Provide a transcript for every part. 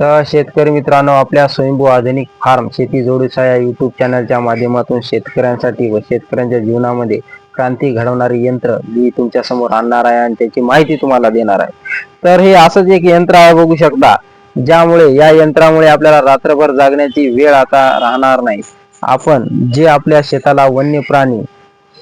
तर शेतकरी मित्रांनो आपल्या स्वयंभू आधुनिक फार्म शेती जोडीचा या युट्यूब चॅनलच्या माध्यमातून शेतकऱ्यांसाठी व शेतकऱ्यांच्या जीवनामध्ये क्रांती घडवणारी यंत्र मी तुमच्यासमोर आणणार आहे आणि त्याची माहिती तुम्हाला देणार आहे. तर हे असंच एक यंत्र आहे बघू शकता. ज्यामुळे या यंत्रामुळे आपल्याला रात्रभर जागण्याची वेळ आता राहणार नाही. आपण जे आपल्या शेताला वन्य प्राणी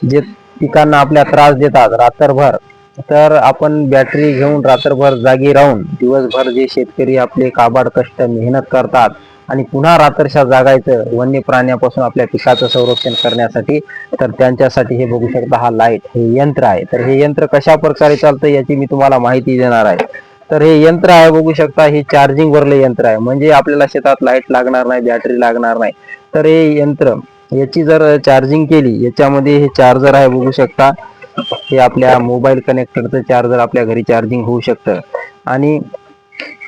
जे पिकांना आपल्या त्रास देतात रात्रभर तर आपण बॅटरी घेऊन रात्रभर जागी राहून दिवसभर जे शेतकरी आपले काबाड कष्ट मेहनत करतात आणि पुन्हा रात्रशा जागायचं वन्य प्राण्यापासून आपल्या पिकाचं संरक्षण करण्यासाठी तर त्यांच्यासाठी हे बघू शकता हा लाइट हे यंत्र आहे. तर हे यंत्र कशा प्रकारे चालतं याची मी तुम्हाला माहिती देणार आहे. तर हे यंत्र आहे बघू शकता हे चार्जिंग वरले यंत्र आहे. म्हणजे आपल्याला शेतात लाइट लागणार नाही बॅटरी लागणार नाही. तर हे यंत्र याची जर चार्जिंग केली याच्यामध्ये हे चार्जर आहे बघू शकता. हे आपल्या मोबाईल कनेक्टरचं चार्जर आपल्या घरी चार्जिंग होऊ शकतं. आणि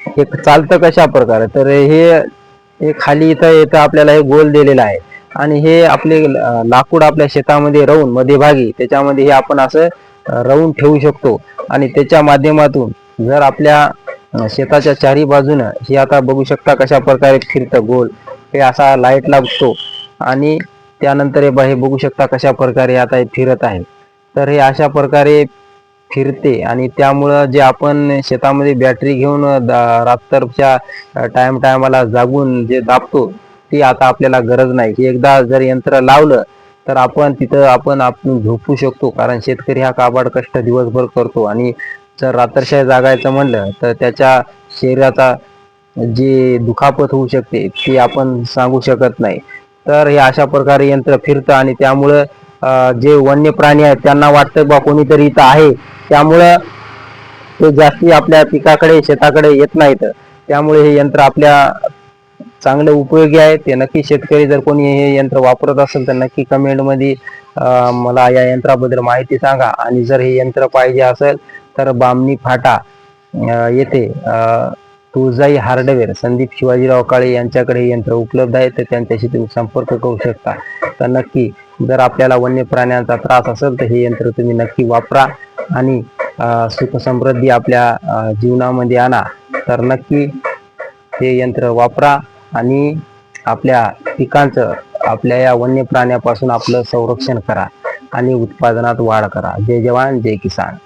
हे चालतं कशा प्रकारे? तर हे हे खाली इथं येतं आपल्याला हे गोल दिलेलं आहे. आणि हे आपले लाकूड आपल्या शेतामध्ये राहून मध्यभागी त्याच्यामध्ये हे आपण असं राहून ठेवू शकतो. आणि त्याच्या माध्यमातून जर आपल्या शेताच्या चारी बाजूनं हे आता बघू शकता कशा प्रकारे फिरतं गोल हे असा लाइट लागतो. आणि त्यानंतर हे हे बघू शकता कशा प्रकारे आता हे फिरत आहे. तर हे अशा प्रकारे फिरते आणि त्यामुळं जे आपण शेतामध्ये बॅटरी घेऊन दा- रात्रच्या टाइम टायमाला जागून जे दाबतो ती आता आपल्याला गरज नाही. की एकदा जर यंत्र लावलं तर आपण तिथं आपण आपण झोपू शकतो. कारण शेतकरी हा काबाड कष्ट दिवसभर करतो. आणि जर रात्रशाही जागायचं म्हणलं तर त्याच्या शरीराचा जी दुखापत होऊ शकते ती आपण सांगू शकत नाही. तर हे अशा प्रकारे यंत्र फिरतं आणि त्यामुळं जे वन्य प्राणी आहेत त्यांना वाटतं बा कोणीतरी इथं आहे. त्यामुळं ते जास्ती आपल्या पिकाकडे शेताकडे येत नाहीत. त्यामुळे हे यंत्र आपल्या चांगले उपयोगी आहे. ते नक्की शेतकरी जर कोणी हे यंत्र वापरत असेल तर नक्की कमेंटमध्ये मला या यंत्राबद्दल माहिती सांगा. आणि जर हे यंत्र पाहिजे असेल तर बामणी फाटा येथे तुळजाई हार्डवेअर संदीप शिवाजीराव काळे यांच्याकडे हे यंत्र उपलब्ध आहे. तर त्यांच्याशी तुम्ही संपर्क करू शकता. तर नक्की जर आपल्याला वन्य प्राण्यांचा त्रास असेल तर हे यंत्र तुम्ही नक्की वापरा आणि सुखसमृद्धी सुख समृद्धी आपल्या जीवनामध्ये आणा. तर नक्की हे यंत्र वापरा आणि आपल्या पिकांचं आपल्या या वन्य प्राण्यापासून आपलं संरक्षण करा आणि उत्पादनात वाढ करा. जय जवान जय किसान.